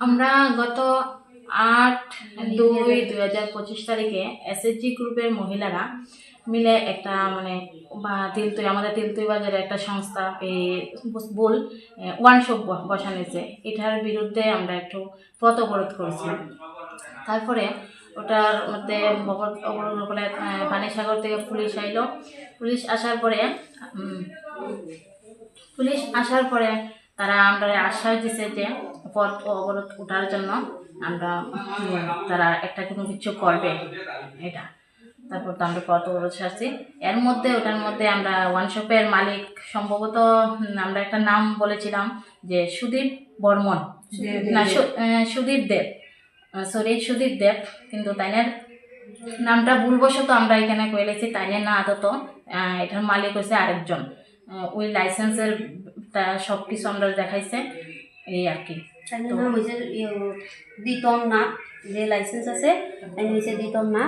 আমরা গত আট দুই দুই হাজার পঁচিশ তারিখে এসএসজি গ্রুপের মহিলারা মিলে একটা মানে বা তিলতুই আমাদের তিলতুই বাজারে একটা সংস্থা বল ওয়ান শপ বসানিছে এটার বিরুদ্ধে আমরা একটু পথ অবরোধ করেছিলাম তারপরে ওটার মধ্যে অবরোধ করে পানিসাগর থেকে পুলিশ আইলো। পুলিশ আসার পরে পুলিশ আসার পরে তারা আমরা আশ্বাস দিছে যে পথ অবরোধ ওঠার জন্য আমরা তারা একটা কোনো কিছু করবে এটা। তারপর তো আমরা পথ অবরোধ ছাড়ছি এর মধ্যে ওটার মধ্যে আমরা ওয়ান শপের মালিক সম্ভবত আমরা একটা নাম বলেছিলাম যে সুদীপ বর্মন। না সুদীপ দেব। সরি সুদীপ দেব। কিন্তু তাইনের নামটা ভুলবশত আমরা এখানে কইলেছি তাইনের না আদত। এটার মালিক হচ্ছে আরেকজন। ওই লাইসেন্সের তা সব কিছু আমরা দেখাইছে এই আর কি। তাইনের নাম হয়েছে দিতম না যে লাইসেন্স আছে তাই হয়েছে দিতম না।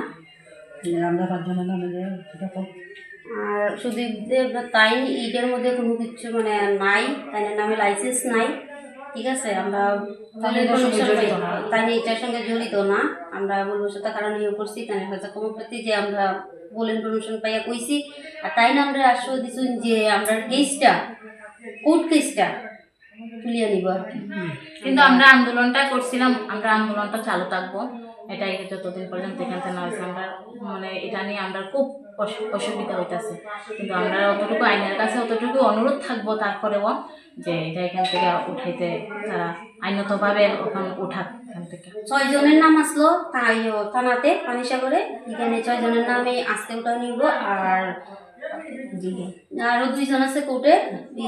আমরা পাঁচজনের নামে আর সুদীপদের তাই এইটার মধ্যে কোনো কিছু মানে নাই তাইনের নামে লাইসেন্স নাই। ঠিক আছে আমরা। তাই এটার সঙ্গে জড়িত না। আমরা বলব সেটা কারণ ইয়ে করছি তাই কাছে কমপ্লিটলি যে আমরা বল ইনফরমেশন পাইয়া কইছি। আর তাই না আমরা আশ্বাস দিচ্ছি যে আমরা কেসটা কোর্ট কেসটা তুলিয়ে নিব আর কি। কিন্তু আমরা আন্দোলনটা করছিলাম আমরা আন্দোলনটা চালু থাকব। এটাই যতদিন পর্যন্ত এখান থেকে না আমরা মানে এটা নিয়ে আমরা খুব অসু- অসুবিধা হইতাছে। কিন্তু আমরা অতটুকু আইনের কাছে অতটুকু অনুরোধ থাকব তারপরেও যে এটা এখান থেকে উঠাইতে তারা আইনতভাবে ওখান উঠাক এখান থেকে। ছয় জনের নাম আসলো তাই থানাতে পানিসাগরে। এখানে ছয় জনের নামে আজকে ওটা নিব আর আরও দুইজন আছে কোর্টে।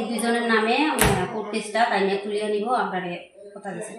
দুইজনের নামে কোর্ট কেসটা তাই নিয়ে তুলিয়ে নিব আপনার কথা দিচ্ছি